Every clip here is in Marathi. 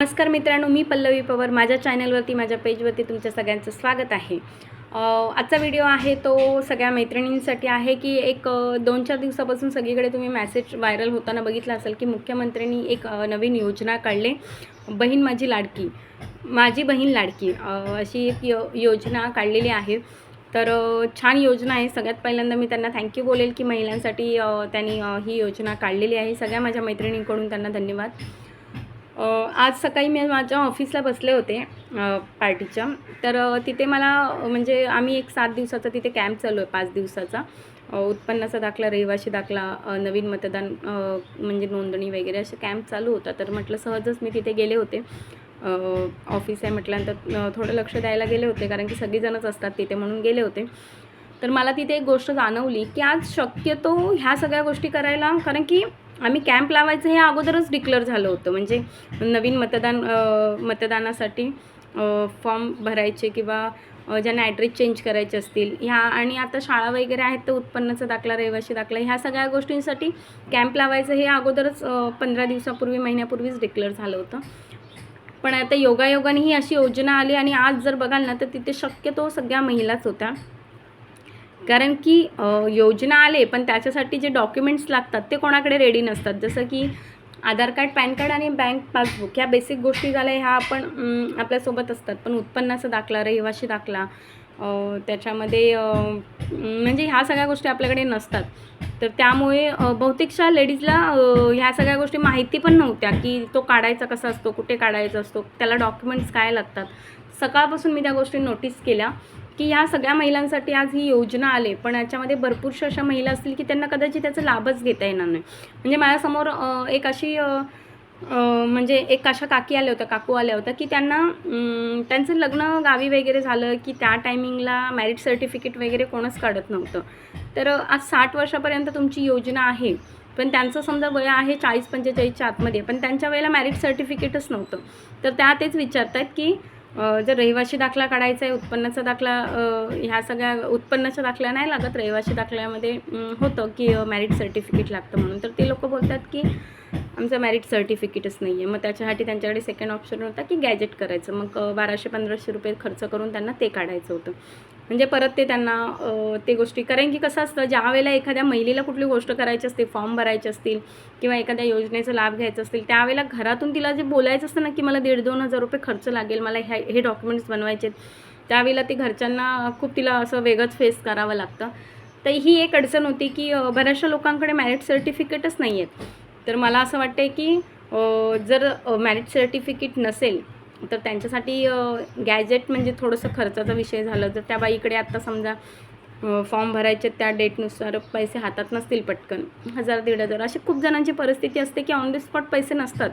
नमस्कार मित्रांनो मी पल्लवी पवार. माझ्या चॅनलवरती माझ्या पेजवरती तुमच्या सगळ्यांचं स्वागत आहे. आजचा व्हिडिओ आहे तो सगळ्या मैत्रिणींसाठी आहे की एक दोन चार दिवसापासून सगळीकडे तुम्ही मेसेज व्हायरल होताना बघितला असेल की मुख्यमंत्र्यांनी एक नवीन योजना काढले. बहीण माझी लाडकी. माझी बहीण लाडकी. अशी एक यो योजना काढलेली आहे. तर छान योजना आहे. सगळ्यात पहिल्यांदा मी त्यांना थँक्यू बोलेल की महिलांसाठी त्यांनी ही योजना काढलेली आहे. सगळ्या माझ्या मैत्रिणींकडून त्यांना धन्यवाद. आज सकाळी मी माझ्या ऑफिसला बसले होते पार्टीच्या. तर तिथे मला म्हणजे आम्ही एक सात दिवसाचा तिथे कॅम्प चालू आहे पाच दिवसाचा. उत्पन्नाचा दाखला रहिवाशी दाखला नवीन मतदान म्हणजे नोंदणी वगैरे असे कॅम्प चालू होता. तर म्हटलं सहजच मी तिथे गेले होते. ऑफिस आहे म्हटल्यानंतर थोडं लक्ष द्यायला गेले होते कारण की सगळीजणच असतात तिथे म्हणून गेले होते. तर मला तिथे एक गोष्ट जाणवली की आज शक्यतो ह्या सगळ्या गोष्टी करायला कारण की आम्ही कॅम्प लावायचं हे अगोदरच डिक्लेअर झालं होतं. म्हणजे नवीन मतदान मतदानासाठी फॉर्म भरायचे किंवा ज्यांना ॲड्रेस चेंज करायचे असतील ह्या आणि आता शाळा वगैरे आहेत तर उत्पन्नाचा दाखला रहिवाशी दाखला ह्या सगळ्या गोष्टींसाठी कॅम्प लावायचं हे अगोदरच पंधरा दिवसापूर्वी महिन्यापूर्वीच डिक्लेअर झालं होतं. पण आता योगायोगाने ही अशी योजना आली आणि आज जर बघाल ना तर तिथे शक्यतो सगळ्या महिलाच होत्या. कारण की योजना आले पण त्याच्यासाठी जे डॉक्युमेंट्स लागतात ते कोणाकडे रेडी नसतात. जसं की आधार कार्ड पॅन कार्ड आणि बँक पासबुक ह्या बेसिक गोष्टी झाल्या ह्या आपण आपल्यासोबत असतात. पण उत्पन्नाचा दाखला रहिवाशी दाखला त्याच्यामध्ये म्हणजे ह्या सगळ्या गोष्टी आपल्याकडे नसतात. तर त्यामुळे बहुतेकशा लेडीजला ह्या सगळ्या गोष्टी माहिती पण नव्हत्या की तो काढायचा कसा असतो कुठे काढायचा असतो त्याला डॉक्युमेंट्स काय लागतात. सकाळपासून मी त्या गोष्टी नोटीस केल्या. की या सगळ्या महिलांसाठी आज ही योजना आले पण याच्यामध्ये भरपूरशा अशा महिला असतील की त्यांना कदाचित त्याचा लाभच घेता येणार नाही. म्हणजे माझ्यासमोर एक अशी म्हणजे एक अशा काकी आल्या होत्या काकू आल्या होत्या की त्यांना त्यांचं लग्न गावी वगैरे झालं की त्या टायमिंगला मॅरिट सर्टिफिकेट वगैरे कोणच काढत नव्हतं. तर आज साठ वर्षापर्यंत तुमची योजना आहे. पण त्यांचं समजा वय आहे चाळीस पंचेचाळीसच्या आतमध्ये पण त्यांच्या वेळेला मॅरिट सर्टिफिकेटच नव्हतं. तर त्या तेच विचारत आहेत की जर रहिवाशी दाखला काढायचा आहे उत्पन्नाचा दाखला ह्या सगळ्या उत्पन्नाच्या दाखल्या नाही लागत रहिवाशी दाखल्यामध्ये होतं की मॅरिट सर्टिफिकेट लागतं म्हणून. तर ते लोक बोलतात की आमचं मॅरिट सर्टिफिकेटच नाही आहे मग त्याच्यासाठी त्यांच्याकडे सेकंड ऑप्शन होता की गॅजेट करायचं. मग बाराशे पंधराशे रुपये खर्च करून त्यांना ते काढायचं होतं. म्हणजे परत ते त्यांना ते गोष्टी कारण की कसं असतं ज्या वेळेला एखाद्या महिलेला कुठली गोष्ट करायची असते फॉर्म भरायचे असतील किंवा एखाद्या योजनेचा लाभ घ्यायचा असतील त्यावेळेला घरातून तिला जे बोलायचं असतं ना की मला दीड दोन हजार रुपये खर्च लागेल मला ह्या हे डॉक्युमेंट्स बनवायचे आहेत त्यावेळेला ते घरच्यांना खूप तिला असं वेगळंच फेस करावं लागतं. तर ही एक अडचण होती की बऱ्याचशा लोकांकडे मॅरिट सर्टिफिकेटच नाही आहेत. तर मला असं वाटतं आहे की जर मॅरिट सर्टिफिकेट नसेल तर त्यांच्यासाठी गॅजेट म्हणजे थोडंसं खर्चाचा विषय झालं. जर त्या बाईकडे आत्ता समजा फॉर्म भरायचे त्या डेटनुसार पैसे हातात नसतील पटकन. हजार दीड हजार. अशी खूप जणांची परिस्थिती असते की ऑन द स्पॉट पैसे नसतात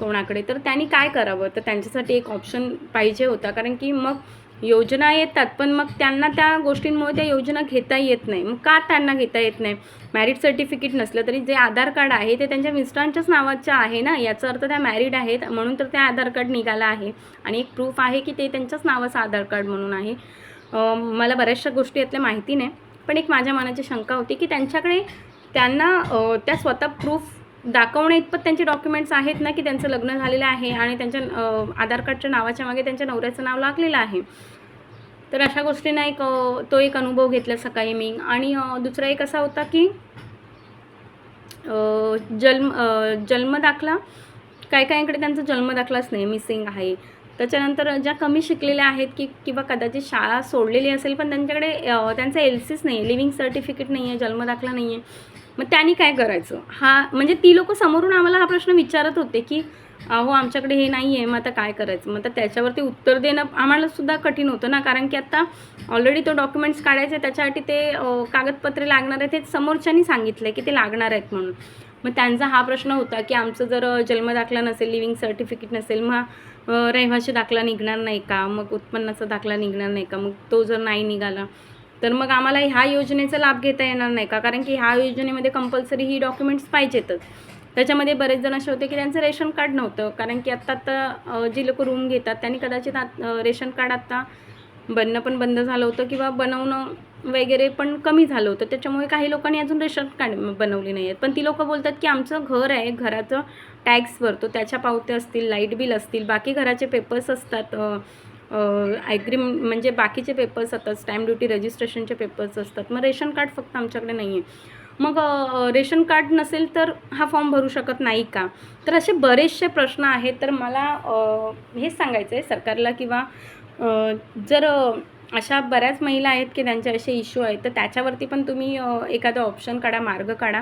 कोणाकडे. तर त्यांनी काय करावं? तर त्यांच्यासाठी एक ऑप्शन पाहिजे होता. कारण की मग योजना येतात पण मग त्यांना त्या गोष्टींमुळे त्या योजना घेता येत नाही. मग का त्यांना घेता येत नाही? मॅरिड सर्टिफिकेट नसलं तरी जे आधार कार्ड आहे ते त्यांच्या मिस्टरांच्याच नावाच्या आहे ना? याचा अर्थ त्या मॅरिड आहेत म्हणून तर त्या आधार कार्ड निघाला आहे. आणि एक प्रूफ आहे की ते त्यांच्याच नावाचं आधार कार्ड म्हणून आहे. मला बऱ्याचशा गोष्टी यातल्या माहिती नाही पण एक माझ्या मनाची शंका होती की त्यांच्याकडे त्यांना त्या स्वतः प्रूफ दाखवणे इतपत त्यांचे डॉक्युमेंट्स आहेत ना की त्यांचं लग्न झालेलं आहे आणि त्यांच्या आधार कार्डच्या नावाच्या मागे त्यांच्या नवऱ्याचं नाव लागलेलं आहे. तर अशा गोष्टींना एक तो एक अनुभव घेतला सकाळी मी. आणि दुसरा एक असा होता की जन्म जन्मदाखला काही काहींकडे त्यांचा जन्मदाखलाच नाही मिसिंग आहे. त्याच्यानंतर ज्या कमी शिकलेल्या आहेत की किंवा कदाचित शाळा सोडलेली असेल पण त्यांच्याकडे अं, त्यांचा एल सीच नाही आहे लिव्हिंग सर्टिफिकेट नाही आहे जन्मदाखला नाही आहे मग त्यांनी काय करायचं? हा म्हणजे ती लोक समोरून आम्हाला हा प्रश्न विचारत होते की अहो आमच्याकडे हे नाही आहे मग आता काय करायचं? मग आता त्याच्यावरती उत्तर देणं आम्हाला सुद्धा कठीण होतं ना कारण की आता ऑलरेडी तो डॉक्युमेंट्स काढायचे त्याच्यासाठी ते कागदपत्रे लागणार आहेत हे समोरच्यांनी सांगितलं आहे की ते लागणार आहेत म्हणून. मग त्यांचा हा प्रश्न होता की आमचं जर जन्म जन्मदाखला नसेल लिव्हिंग सर्टिफिकेट नसेल मग रहिवाशी दाखला निघणार नाही का? मग उत्पन्नाचा दाखला निघणार नाही का? मग तो जर नाही निघाला तर मग आम्हाला ह्या योजनेचा लाभ घेता येणार नाही का? कारण की ह्या योजनेमध्ये कंपल्सरी ही डॉक्युमेंट्स पाहिजेतच. त्याच्यामध्ये बरेच जण असे होते की त्यांचं रेशन कार्ड नव्हतं. कारण की आत्ता आता जी लोक रूम घेतात त्यांनी कदाचित आत- रेशन कार्ड आत्ता बनणं पण बंद झालं होतं किंवा बनवणं वगैरे पण कमी झालं होतं. त्याच्यामुळे काही लोकांनी अजून रेशन कार्ड बनवली नाही आहेत पण ती लोकं बोलतात की आमचं घर आहे घराचं टॅक्स भरतो त्याच्या पावत्या असतील लाइट बिल असतील बाकी घराचे पेपर्स असतात ॲग्री म्हणजे बाकीचे पेपर्स असतात स्टॅम्प ड्युटी रजिस्ट्रेशनचे पेपर्स असतात. मग रेशन कार्ड फक्त आमच्याकडे नाही आहे. मग रेशन कार्ड नसेल तर हा फॉर्म भरू शकत नाही का? तर असे बरेचसे प्रश्न आहेत. तर मला हेच सांगायचं आहे सरकारला किंवा जर अशा बऱ्याच महिला आहेत की त्यांचे असे इश्यू आहेत तर त्याच्यावरती पण तुम्ही एखादा ऑप्शन काढा मार्ग काढा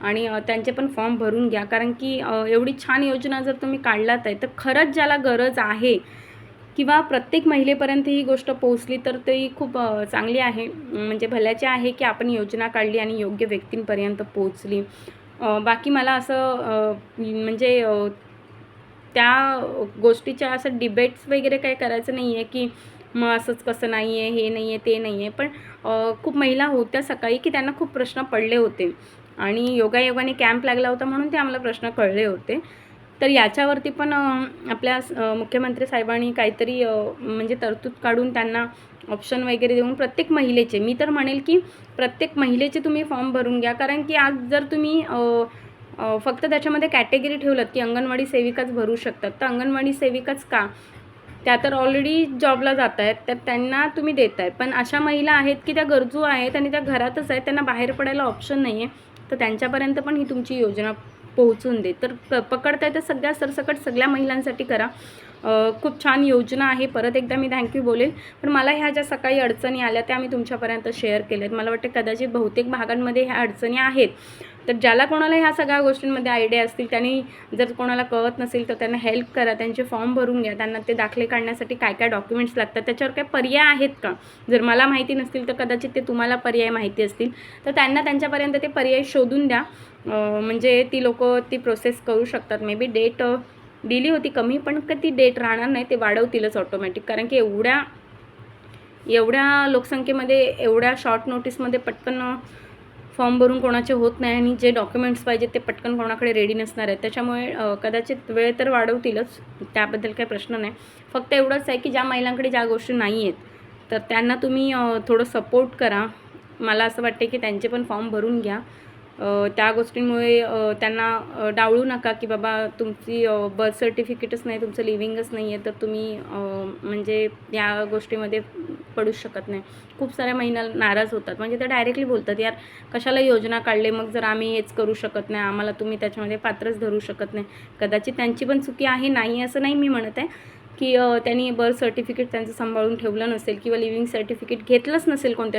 आणि त्यांचे पण फॉर्म भरून घ्या. कारण की एवढी छान योजना जर तुम्ही काढलात आहे तर खरंच ज्याला गरज आहे किंवा प्रत्येक महिलेपर्यंत ही गोष्ट पोहोचली तर ती खूप चांगली आहे. म्हणजे भल्याची आहे की आपण योजना काढली आणि योग्य व्यक्तींपर्यंत पोहोचली. बाकी मला असं म्हणजे त्या गोष्टीच्या असं डिबेट्स वगैरे काही करायचं नाही आहे की मग असंच कसं नाही आहे हे नाही आहे ते नाही आहे पण खूप महिला होत्या सकाळी की त्यांना खूप प्रश्न पडले होते. आणि योगायोगाने कॅम्प लागला होता म्हणून ते आम्हाला प्रश्न कळले होते. तर याच्यावरती पण आपल्या मुख्यमंत्री साहेबांनी काहीतरी म्हणजे तरतूद काढून त्यांना ऑप्शन वगैरे देऊन प्रत्येक महिलेचे मी तर म्हणेल की प्रत्येक महिलेचे तुम्ही फॉर्म भरून घ्या. कारण की आज जर तुम्ही फक्त त्याच्यामध्ये कॅटेगरी ठेवलं की अंगणवाडी सेविकाच भरू शकतात तर अंगणवाडी सेविकाच का? त्या तर ऑलरेडी जॉबला जात आहेत तर त्यांना तुम्ही देत आहे पण अशा महिला आहेत की त्या गरजू आहेत आणि त्या घरातच आहेत त्यांना बाहेर पडायला ऑप्शन नाही आहे तर त्यांच्यापर्यंत पण ही तुमची योजना पोहोचून दे. तर प पकडताय तर सगळ्या सरसकट सगळ्या महिलांसाठी करा. खूप छान योजना आहे. परत एकदा मी थँक्यू बोलेल. पण मला ह्या ज्या सकाळी अडचणी आल्या त्या मी तुमच्यापर्यंत शेअर केल्यात. मला वाटतं कदाचित बहुतेक भागांमध्ये ह्या अडचणी आहेत. तर ज्याला कोणाला ह्या सगळ्या गोष्टींमध्ये आयडिया असतील त्यांनी जर कोणाला कळत नसेल तर त्यांना हेल्प करा. त्यांचे फॉर्म भरून घ्या. त्यांना ते दाखले काढण्यासाठी काय काय डॉक्युमेंट्स लागतात त्याच्यावर काय पर्याय आहेत का? जर मला माहिती नसतील तर कदाचित ते तुम्हाला पर्याय माहिती असतील. तर त्यांना त्यांच्यापर्यंत ते पर्याय शोधून द्या. म्हणजे ती लोक ती प्रोसेस करू शकतात. मे बी डेट दिली होती कमी पण का ती डेट राहणार नाही ते वाढवतीलच ऑटोमॅटिक कारण की एवढ्या एवढ्या लोकसंख्येमध्ये एवढ्या शॉर्ट नोटीसमध्ये पटकन फॉर्म भरून कोणाचे होत नाही आणि जे डॉक्युमेंट्स पाहिजेत ते पटकन कोणाकडे रेडी नसणार आहेत. त्याच्यामुळे कदाचित वेळ तर वाढवतीलच. त्याबद्दल काही प्रश्न नाही. फक्त एवढंच आहे की ज्या महिलांकडे ज्या गोष्टी नाही आहेत तर त्यांना तुम्ही थोडं सपोर्ट करा. मला असं वाटते की त्यांचे पण फॉर्म भरून घ्या. त्या गोष्टींमुळे त्यांना डावळू नका की बाबा तुमची बर्थ सर्टिफिकेटच नाही तुमचं लिव्हिंगच नाही आहे तर तुम्ही म्हणजे या गोष्टीमध्ये पडू शकत नाही. खूप साऱ्या महिला नाराज होतात. म्हणजे ते डायरेक्टली बोलतात यार कशाला योजना काढले? मग जर आम्ही हेच करू शकत नाही आम्हाला तुम्ही त्याच्यामध्ये पात्रच धरू शकत नाही. कदाचित त्यांची पण चुकी आहे नाही असं नाही मी म्हणत आहे की त्यांनी बर्थ सर्टिफिकेट त्यांचं सांभाळून ठेवलं नसेल किंवा लिव्हिंग सर्टिफिकेट घेतलंच नसेल कोणत्या